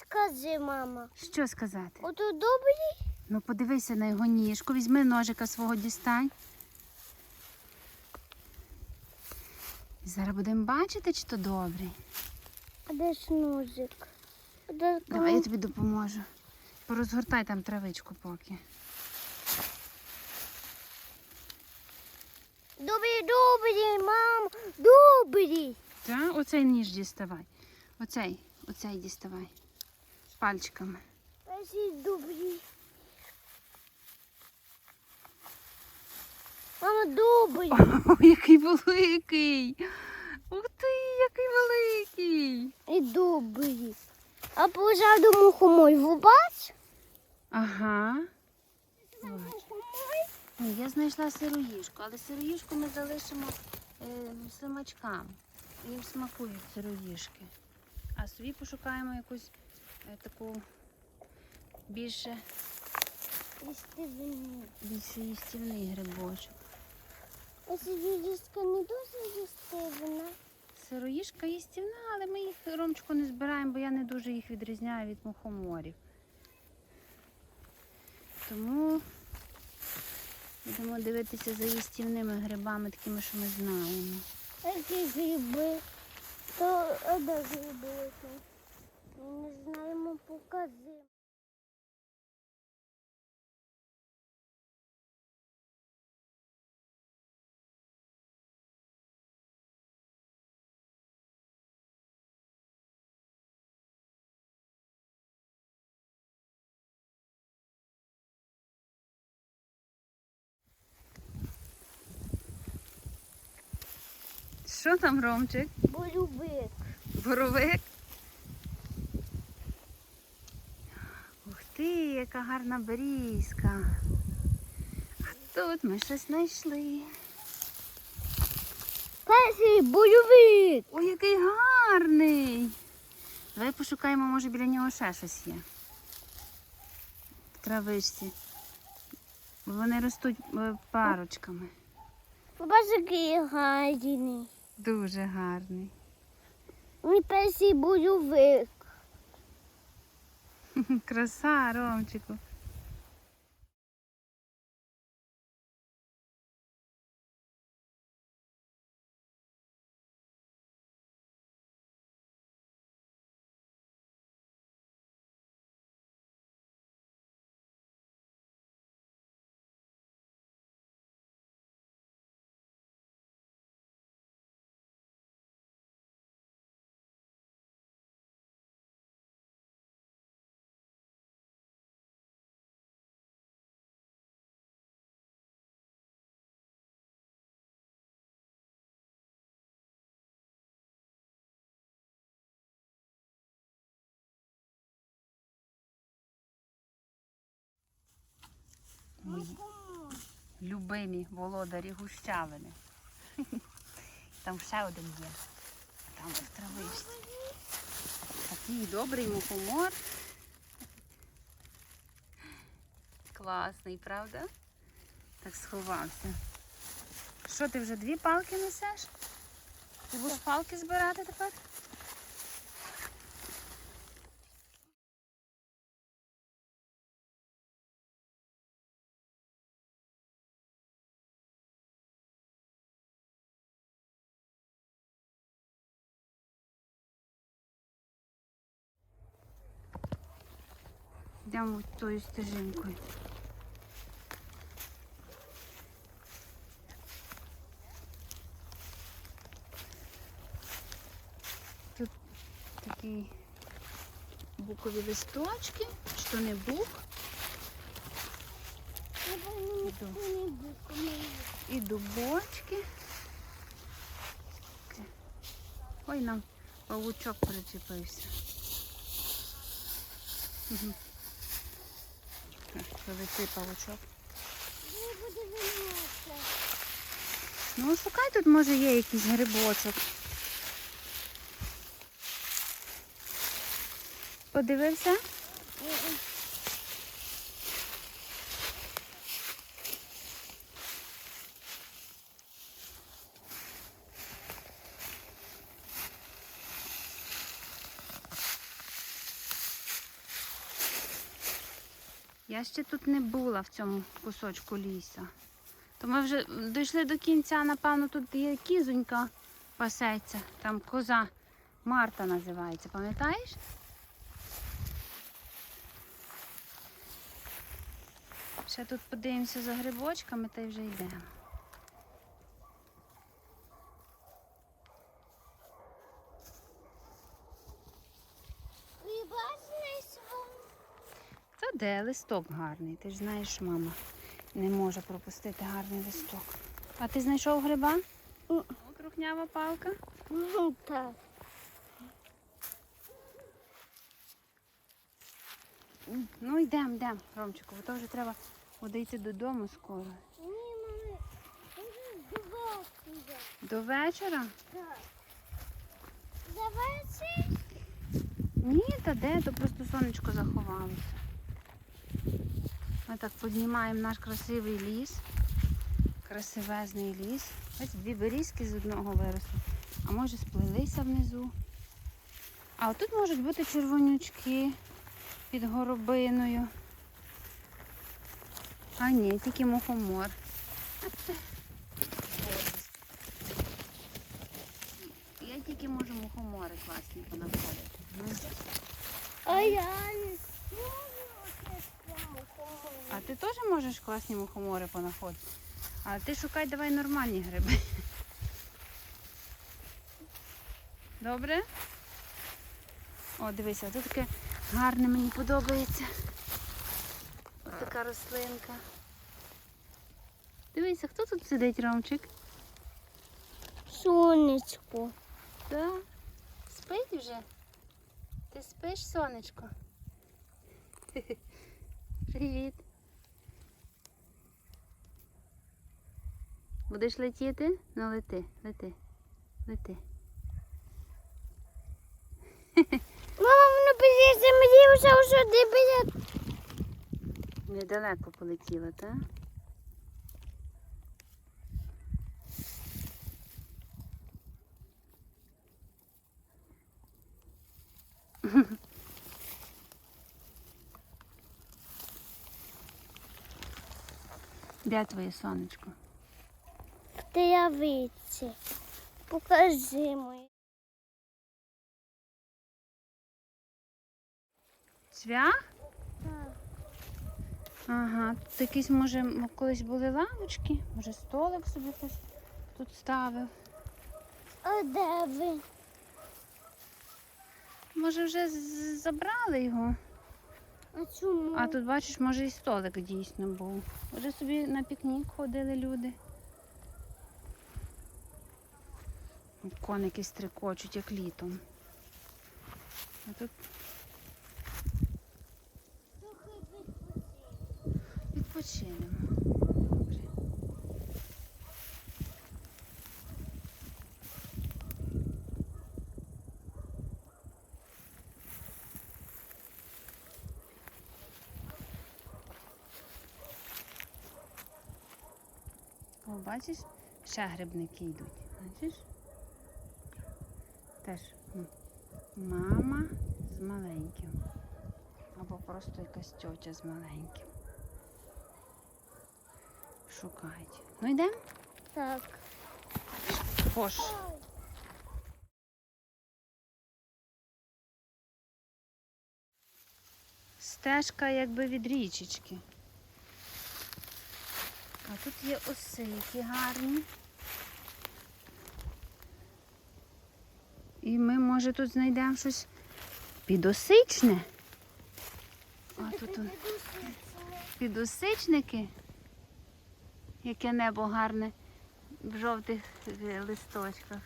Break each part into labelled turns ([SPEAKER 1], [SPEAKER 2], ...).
[SPEAKER 1] Скажи, мама.
[SPEAKER 2] Що сказати?
[SPEAKER 1] Ото добрий?
[SPEAKER 2] Ну подивися на його ніжку, візьми ножика свого дістань. І зараз будемо бачити, чи то добрий.
[SPEAKER 1] А де ж ножик? А де
[SPEAKER 2] Давай я тобі допоможу. Порозгортай там травичку поки.
[SPEAKER 1] Добрий, добрий, мам. Добрий.
[SPEAKER 2] Та, оцей ніж діставай. Оцей, оцей діставай. Пальчиками.
[SPEAKER 1] Перший. Мама, добрий.
[SPEAKER 2] О, який великий! Ух ти, який великий!
[SPEAKER 1] І добрий. А позаду мухомой бач?
[SPEAKER 2] Ага. Ні, я знайшла сироїжку, але сироїжку ми залишимо е, слимачкам. Їм смакують сироїжки. А собі пошукаємо якусь таку більше, більше їстівний грибочок.
[SPEAKER 1] Ось їжка не дуже їстивна.
[SPEAKER 2] Сироїжка їстівна, але ми їх ромчику не збираємо, бо я не дуже їх відрізняю від мухоморів. Тому будемо дивитися за їстівними грибами, такими, що ми знаємо.
[SPEAKER 1] Які гриби? То а де гриби? Покажи.
[SPEAKER 2] Що там, Ромчик?
[SPEAKER 1] Болюбик.
[SPEAKER 2] Боровик? Ух ти, яка гарна берізка. А тут ми щось знайшли.
[SPEAKER 1] Перший бойовик.
[SPEAKER 2] Ой, який гарний. Давай пошукаємо, може біля нього ще щось є. В травичці. Вони ростуть е, парочками.
[SPEAKER 1] Який гарний.
[SPEAKER 2] Дуже гарний.
[SPEAKER 1] Мій перший бойовик.
[SPEAKER 2] Краса, Ромчику. Мої любимі володарі гущавини. Там ще один є. Там в. Такий добрий мухомор. Класний, правда? Так сховався. Що, ти вже дві палки несеш? Ти будеш палки збирати тепер? Йдемо тою стежинкою. Тут такі букові листочки, що не бук, і дубочки. Ой, нам павучок причепився. Мгм. Прилетить павучок. Ну, шукай тут, може, є якийсь грибочок. Подивився? Я ще тут не була в цьому кусочку ліса. То ми вже дійшли до кінця, напевно, тут є кізонька пасеться. Там коза Марта називається, пам'ятаєш? Ще тут подивимося за грибочками та й вже йдемо.
[SPEAKER 1] Ви бачили,
[SPEAKER 2] Де листок гарний. Ти ж знаєш, мама не може пропустити гарний листок. А ти знайшов гриба?
[SPEAKER 1] М.
[SPEAKER 2] Крухнява палка.
[SPEAKER 1] Ну так.
[SPEAKER 2] Ну йдемо, йдемо, Ромчику, бо то вже треба буде йти додому скоро.
[SPEAKER 1] Ні, мами, дуже здаватися.
[SPEAKER 2] До вечора?
[SPEAKER 1] Так. Давайте.
[SPEAKER 2] Ні, та де, то просто сонечко заховалося. Ми так піднімаємо наш красивий ліс. Красивезний ліс. Ось дві берізки з одного виросли. А може сплелися внизу. А отут можуть бути червонючки під горобиною. А ні, тільки мухомор. Я тільки можу мухомори класні понаходити.
[SPEAKER 1] А я не
[SPEAKER 2] А ти теж можеш класні мухомори понаходити? А ти шукай давай нормальні гриби. Добре? О, дивися, тут таке гарне мені подобається. Ось така рослинка. Дивися, хто тут сидить, Ромчик?
[SPEAKER 1] Сонечко.
[SPEAKER 2] Да. Спить вже? Ти спиш, сонечко? Привіт. Будеш летіти? Ну лети, лети, лети.
[SPEAKER 1] Мама, воно біля землі вже вже біля.
[SPEAKER 2] Недалеко полетіла, так? Де твоє сонечко?
[SPEAKER 1] Травиці. Покажи мені.
[SPEAKER 2] Цвях?
[SPEAKER 1] Так.
[SPEAKER 2] Ага, тут якісь, може, колись були лавочки, може столик собі хтось тут ставив.
[SPEAKER 1] А де ви?
[SPEAKER 2] Може вже забрали його.
[SPEAKER 1] А чому?
[SPEAKER 2] А тут бачиш, може і столик дійсно був. Може собі на пікнік ходили люди. Коники стрикочуть, як літом. А тут відпочинемо. Добре. О, бачиш, ще грибники йдуть. Бачиш? Теж мама з маленьким. Або просто якась тьотя з маленьким. Шукають. Ну йдемо?
[SPEAKER 1] Так.
[SPEAKER 2] Хош. Стежка якби від річечки. А тут є осики гарні. І ми, може, тут знайдемо щось підосичне. А тут он підосичники. Яке небо гарне в жовтих листочках.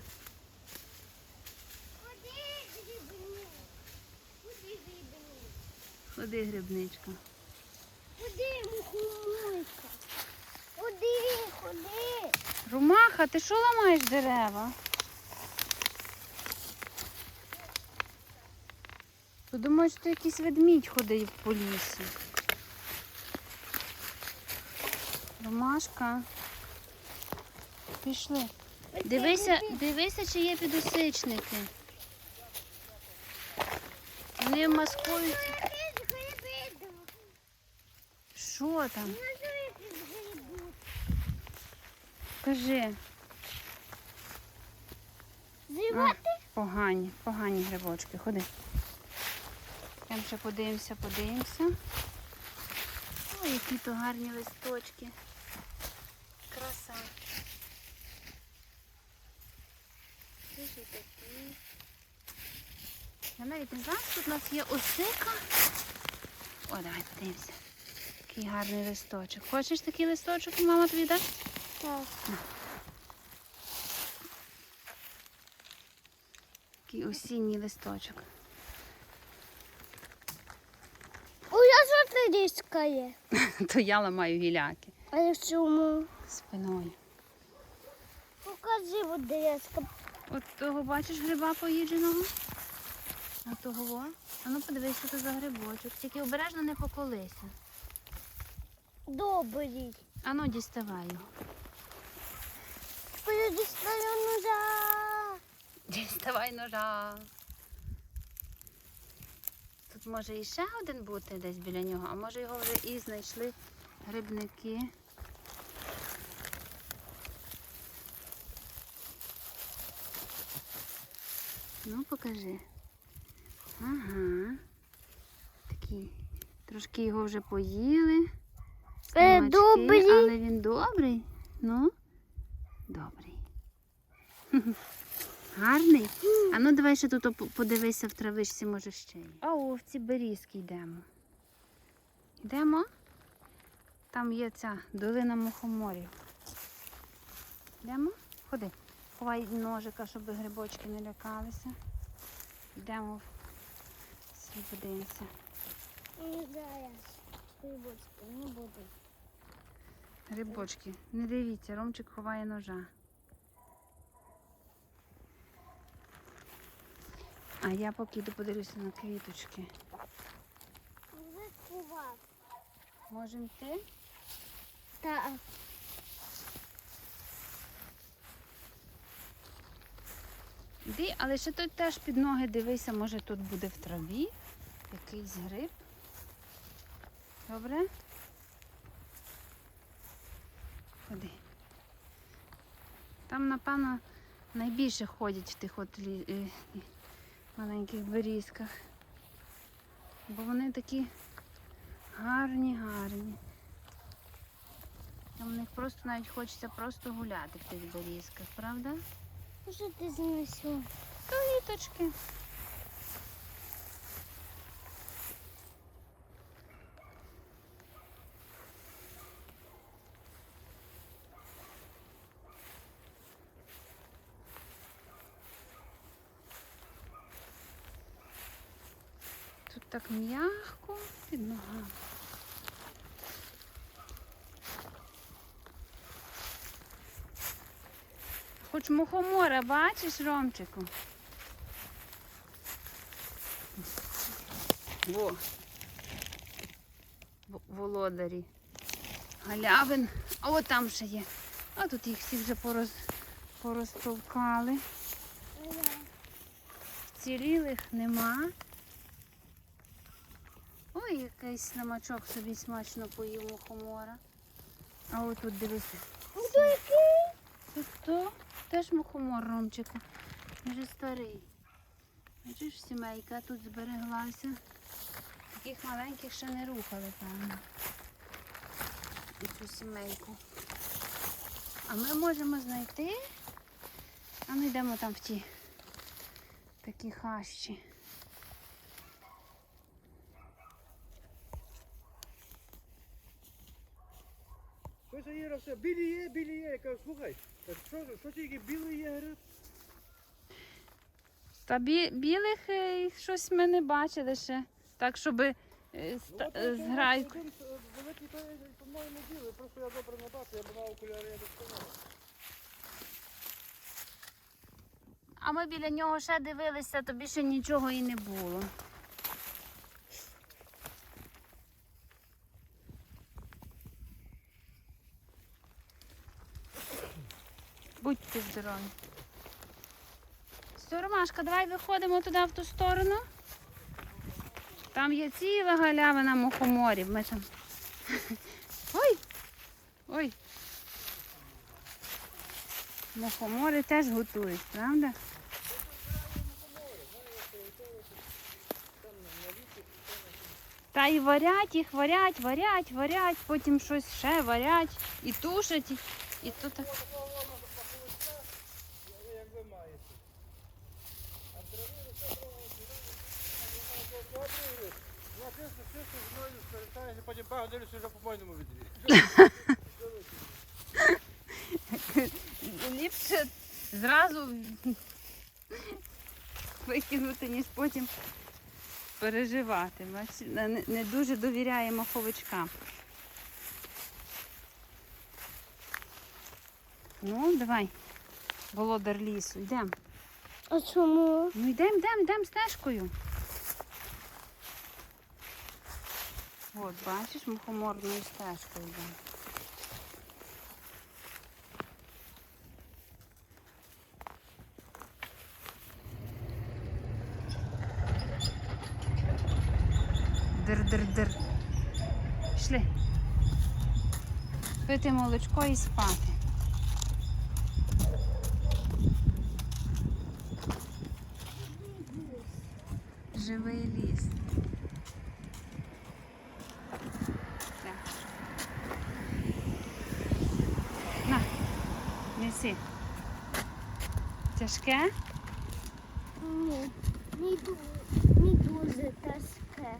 [SPEAKER 2] Ходи, грибничка.
[SPEAKER 1] Куди мухомойка?
[SPEAKER 2] Ромаха, ти що ламаєш дерева? Подумаєш, що якийсь ведмідь ходить по лісі. Ромашка. Пішли. Дивися, дивися, чи є підосичники. Вони маскують.
[SPEAKER 1] Гриби.
[SPEAKER 2] Що там? Кажи.
[SPEAKER 1] Зривати?
[SPEAKER 2] Погані, погані грибочки. Ходи. Там ще подивимося, подивимося. Ой, які то гарні листочки. Краса. Це ж і такі. Я навіть не знаю, що тут у нас є осика. О, давай подивимося. Який гарний листочок. Хочеш такий листочок, мама тобі дасть?
[SPEAKER 1] Так.
[SPEAKER 2] Такий осінній листочок.
[SPEAKER 1] У я різка є.
[SPEAKER 2] То я ламаю гіляки
[SPEAKER 1] А я чому?
[SPEAKER 2] спиною.
[SPEAKER 1] Покажи от різка.
[SPEAKER 2] От того бачиш гриба поїдженого? А того? А ну подивись, що це за грибочок. Тільки обережно не поколися.
[SPEAKER 1] Добрий.
[SPEAKER 2] А ну діставай його.
[SPEAKER 1] Я дістаю ножа.
[SPEAKER 2] Діставай ножа. Тут може і ще один бути десь біля нього, а може його вже і знайшли грибники. Ну, покажи. Ага. Такий. Трошки його вже поїли. Смачки,
[SPEAKER 1] добрий.
[SPEAKER 2] Але він добрий. Ну, добрий. Гарний. А ну давай ще тут подивися в травичці, може ще є. А о, в ці берізки йдемо. Йдемо? Там є ця долина мухоморів. Йдемо? Ходи. Ховай ножика, щоб грибочки не лякалися. Йдемо в
[SPEAKER 1] не буду.
[SPEAKER 2] Грибочки. Не дивіться, Ромчик ховає ножа. А я поки йду подивлюся на квіточки. Можемо йти?
[SPEAKER 1] Так.
[SPEAKER 2] Йди, але ще тут теж під ноги дивися, може тут буде в траві якийсь гриб. Добре? Ходи. Там, напевно, найбільше ходять в тих от лі... маленьких берізках. Бо вони такі гарні, гарні. Там в них просто навіть хочеться просто гуляти в тих берізках, правда?
[SPEAKER 1] Що ти знесла?
[SPEAKER 2] Квіточки. Тут так м'яко під ногами. Хоч мухомора, бачиш, Ромчику? Во. Володарі. Галявин. А от там ще є. А тут їх всі вже пороз... порозтовкали. Вцілілих нема. Якийсь слимачок собі смачно поїв мухомора. А от тут дивися.
[SPEAKER 1] Хто який?
[SPEAKER 2] Це хто? Теж мухомор, Ромчику. Він вже старий. Бачиш, сімейка тут збереглася. Таких маленьких ще не рухали, певно. І цю сімейку. А ми можемо знайти. А ми йдемо там в ті такі хащі.
[SPEAKER 3] Це все? Білі є, білі є. Я кажу, слухай, так що, що тільки білий є гриб?
[SPEAKER 2] Та бі- білих е, щось ми не бачили ще. Так, щоб е, ста- е, з грайку.
[SPEAKER 3] Е, Великий, то, по-моєму, білий, просто я добре не бачу, я б на окуляри я доставав.
[SPEAKER 2] А ми біля нього ще дивилися, то більше нічого і не було. Будьте здорові. Все, Ромашка, давай виходимо туди в ту сторону. Там є ціла галявина мухоморів. Ми там Ой! Ой! Мухомори теж готують, правда? Та і варять їх, варять, варять, варять, потім щось ще варять і тушать, і, і то так.
[SPEAKER 3] Як ви маєте. А трави все добре. Ну, а чисто, потім багато дивлюся вже по моєму відрі.
[SPEAKER 2] Ліпше зразу викинути, ніж потім переживати. Не, дуже довіряє маховичкам. Ну, давай, володар лісу, йдемо.
[SPEAKER 1] А чому?
[SPEAKER 2] Ну йдемо, йдемо, йдемо стежкою. От, бачиш, мухоморною стежкою йде. Дир-дир-дир. Пішли. Пити молочко і спати. Живий ліс. Так. На, неси. Тяжке?
[SPEAKER 1] Ні, не дуже, не дуже тяжке.